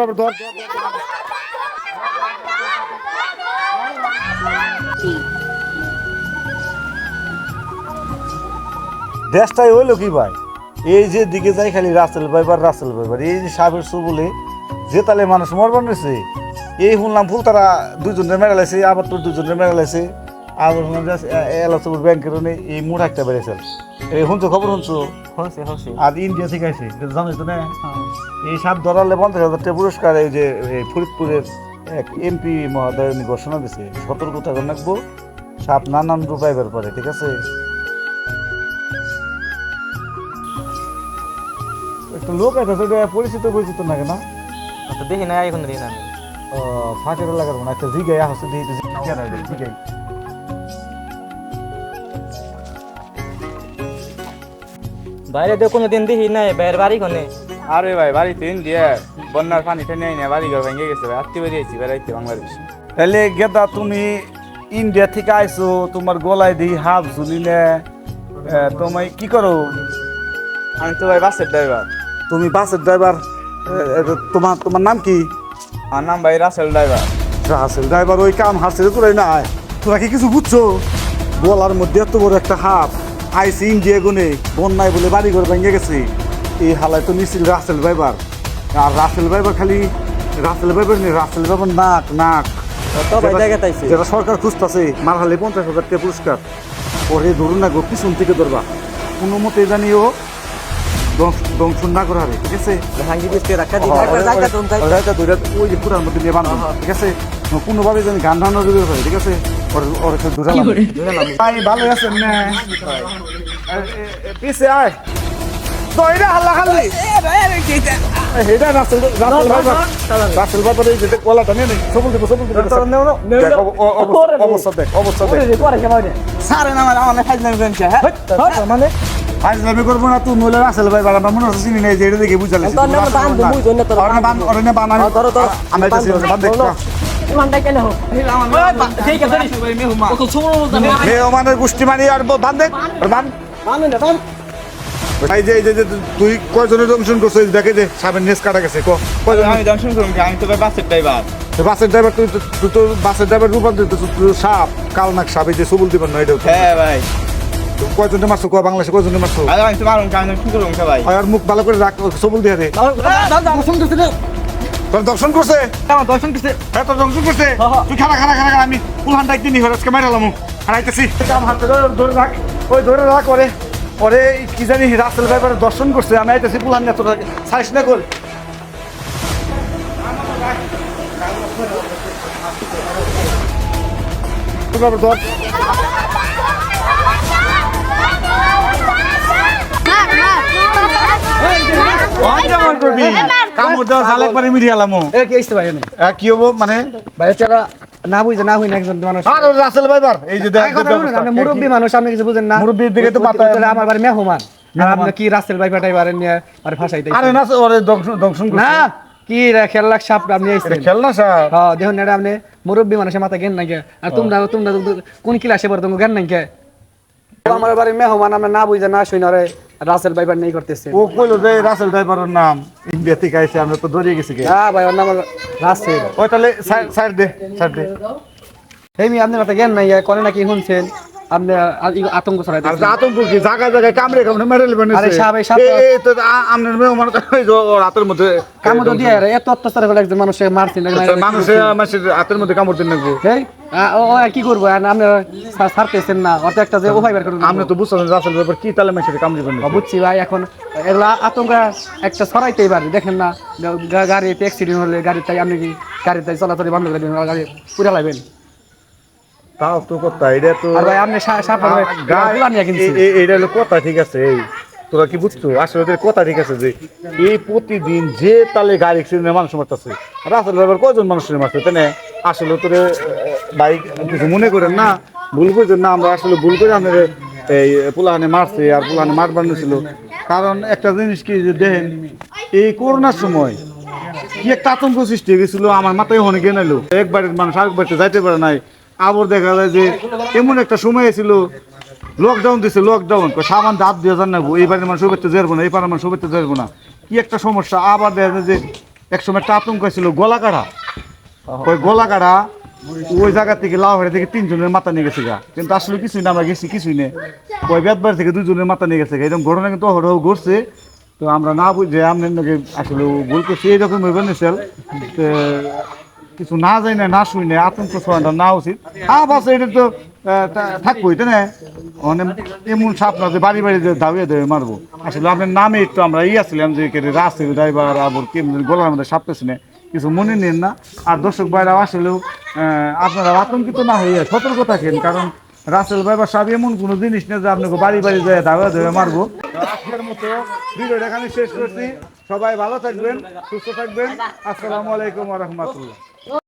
বাবা ধর। দেশটাই হইল কি ভাই? এই যে দিকে যাই খালি রাসেল ভাইবার রাসেল ভাইবার এই যে সাবের সুবলে যে তালে মানুষ মরবার নিছে, এই শুনলাম ফুল তারা দুজনে মেরে লাইছে আবার তোর দুজনে মেরে লাইছে আবার শুনলাম যে এলাচপুর ব্যাংকের এই মুঠ একটা বেড়েছে। এই শুনছো খবর শুনছো? হচ্ছে হচ্ছে আর ইন্ডিয়া থেকে আসে জানিস তো না? এই সাপ ধরালে পঞ্চাশ হাজার টাকা পুরস্কার এই যে এই ফরিদপুরের এক এমপি মহোদয় উনি ঘোষণা দিছে সতর্কতা করে রাখব সাপ নানান রূপ আইবার পারে ঠিক আছে? একটা লোক আছে সেটা পরিচিত পরিচিত না? কেন দেখি না এখন দেখি না ফাঁকের লাগার মনে একটা জিগাই আসছে দিয়ে জিগাই বাইরে দিয়ে কোনো দিন দেখি নাই বাইরের বাড়ি কোনে? আরে ভাই বাড়িতে ইন্ডিয়া। বন্যার পানি টেনে আইনে বাড়ি ঘর ভেঙে গেছে ভাই। আত্মীয় বেরিয়েছি বেড়াইতে বাংলাদেশ। তাহলে গেদা তুমি ইন্ডিয়া থেকে আইছো তোমার গলায় দিই হাফ ঝুলিলে তুমি কি করো? আমি তো ভাই বাসের ড্রাইভার। তুমি বাসের ড্রাইভার তোমার তোমার নাম কি? আমার নাম ভাই রাসেল ড্রাইভার। রাসেল ড্রাইভার ওই কাম হাসছে তোরাই না তোরা কি কিছু বুঝছ? গলার মধ্যে এত বড় একটা হাফ। আইসি ইন্ডিয়া গুনে বন্যায় বলে বাড়ি ঘর ভেঙে গেছে এই হালায় তো নিছিল রাসেল ড্রাইভার আর রাসেল ড্রাইভার খালি রাসেল ড্রাইভার নেই রাসেল ড্রাইভার নাক নাক যেটা সরকার খুঁজতেছে মার হালে পঞ্চাশ হাজার টাকা পুরস্কার পরে ধরুন না গো পিছন থেকে ধরবা কোনো মতে জানিও দংশন না করা ঠিক আছে হ্যাঁ, ওই যে পুরার মধ্যে নিয়ে বানাবো, ঠিক আছে কোনোভাবে যেন গান ধান হয় ঠিক আছে ওর- ওর একটু দূরে। ভাই ভালো আছেন না পিছে আয়। দইরা হাল্লা খালি হেডা রাসেল রাসেল বাবা রাসেল বাবা এই যে কলাটা নিয়ে নেই সবল দেবো সবল দেবো অবস্থা- অবস্থা দেখ অবস্থা দেখ। সারে না মানে আমার ফাইজ লাগবে হ্যাঁ? মানে? আজ লাভে করব না তুই নইলে রাসেল ভাই বাবা মনে হচ্ছে চিনি নাই যে এটা দেখে বুঝালে নামে বান তোর বান। অরনে বান আমি মেহমানের গোষ্ঠী মানি আর যে যে তুই কয়জনের দংশন করছিস দেখে যে সাবেন নেস কাটা গেছে ক কয়জন আমি দর্শন করুন? আমি তো বাসের ড্রাইভার বাসের ড্রাইভার তুই তো- তুই তো বাসের ড্রাইভার রূপান্তরিত তুই সাপ কালনাক সাপ এই যে সবুল দিবেন না এটা হ্যাঁ ভাই কয়জনে মারছো ক বাংলাদেশে কয়জনে মারছো আর মুখ ভালো করে রাখ সবুল দিয়ে দে তোর দর্শন করছে? দর্শন কিসে হ্যাঁ তোর দংশন করছে? তুই খারা খারা খারা আমি উলহান ডাক দিনি আজকে মারালাম হারাইতেছি। কাম হাতে ধরে রাখ। ওই ধরে রাখ ওরে। ওরে কি জানি রাসেল ভাইবার দর্শন করছে। আমি আইতেছি পুলান না তোর সাইস না কর ধর কামড় দেওয়া ঝাল একবারে মিডিয়া লামো কি হইছে ভাই কি হব মানে? ভাই চারা না বুঝে না হই না একজন মানুষ। আর ওই রাসেল ভাইবার এই যে আপনি মুরব্বী মানুষ আপনি কিছু বুঝেন না। মুরব্বির দিকে তো মাথা- আমার বাড়ি মেহমান। আর আপনি কি রাস্তেল ভাই পাঠাই পারেন নিয়ে আর ফাঁসাইতে আরে না ওরে দংশন দংশন না কি রে খেলা সাপ আপনি আইছেন খেলনা সাপ। হ্যাঁ দেখুন এটা আপনি মুরব্বী মানুষের মাথা জ্ঞান কে? আর তোমরা তোমরা কোন ক্লাসে পড়ো তোমার জ্ঞান নাই কে? আমার বাড়ি মেহমান আমরা না বুঝে না শুই না রে রাসেল ভাইবার নেই করতেছে। ও কইলো যে রাসেল ড্রাইভারের নাম ইন্ডিয়া থেকে আইছে আমরা তো দৌড়িয়ে গেছি হ্যাঁ ভাই ওর নাম রাসেল ওই তাহলে সাইড দে সাইড দে। এই মি আপনার তো জ্ঞান নাই কোনে নাকি শুনছেন? আপনি আ- আতঙ্ক ছড়াই আতঙ্ক কি? জায়গা জায়গায় কামড়ে কামড়ে মেরে লেবেন আরে সাপ, এই তো মধ্যে কামড় তো দিয়ে রে, এত অত্যাচার করে একজন মানুষে মারছেন মানুষে মানুষের হাতের মধ্যে কামড় দিন নাকবো এই ও ও কি করব? আপনি ছাড়তেছেন না। অত একটা যে উপায় বের করে আপনি তো বুঝছেন রাসেল ব্যাপার কি তাহলে মানুষের কামড় দিবেন বুঝছি ভাই এখন এগুলা আতঙ্ক একটা ছড়াইতেই পারে দেখেন না। গাড়িতে অ্যাক্সিডেন্ট হলে গাড়িতে আপনি কি গাড়িতে চলাচল বন্ধ করে দিবেন গাড়ি পুরা লাগবেন। তাও তো কথা এটা তো ভাই আপনি সা- সাপ গা- নিয়ে কিনছি। এ- এ- এইটা হলো কথা ঠিক আছে এই তোরা কি বুঝছ? আসলে ওদের কথা ঠিক আছে যে এই প্রতিদিন যে তালে গাড়ি অ্যাক্সিডেন্টে মানুষ মারতেছে রাসেল ড্রাইভার কজন মানুষের মারছে তাই না? আসলে তোরে বাইক কিছু মনে করেন না ভুল করছেন না আমরা আসলে ভুল করে আমাদের এই পুলাহানে মারছে আর পুলাহানে মারবার ছিল। কারণ একটা জিনিস কি যে দেখেন এই করোনার সময় কি একটা আতঙ্ক সৃষ্টি হয়ে গেছিল আমার মাথায় অনেক গেনাইলো একবারের মানুষ আরেক বাড়িতে যাইতে পারে নাই। আবার দেখা যায় যে এমন একটা সময় ছিল লকডাউন দিছে লকডাউন সামান দাঁত দিয়ে যান না এই বাড়ির মানুষ বাড়িতে যাব না, এই পাড়ার মানুষ বাড়িতে যাব না। কি একটা সমস্যা। আবার দেখা যায় যে একসময় একটা আতঙ্ক ছিল গলা ওই গলা ওই জায়গা থেকে লাউহাড়ি থেকে তিনজনের মাথা নিয়ে গেছে গা। কিন্তু আসলে কিছুই না, আমরা গেছি, কিছুই নেই। ওই বেদবার থেকে দুজনের মাথা নিয়ে গেছে গা। এরকম ঘটনা কিন্তু অহরহ ঘটছে। তো আমরা না বুঝে নাকি আসলে ভুল করছি, এইরকম হইবেন নিশ্চল কিছু না যাই না না শুই না আতঙ্ক ছড়ানো না উচিত। হ্যাঁ বাস এটা তো থাকবোই, তাই না? মানে এমন সাপ না যে বাড়ি বাড়ি দাবিয়ে দেবে, মারবো। আসলে আপনার নামে একটু আমরা ই আসছিলাম যে কেটে রাস্তায় ড্রাইভার আবার কেমন গলার মধ্যে সাপ পেছনে কিছু মনে নেন না। আর দর্শক বাইরা আসলেও আপনারা আতঙ্কিত না হয়ে সতর্ক থাকেন, কারণ রাসেল ভাইবার সাহেব এমন কোনো জিনিস না যে আপনাকে বাড়ি বাড়ি যায় দাবিয়ে দেবে, মারবো। আজকের মতো ভিডিওটা এখানে শেষ করছি। সবাই ভালো থাকবেন, সুস্থ থাকবেন। আসসালামু আলাইকুম রহমতুল্লাহ।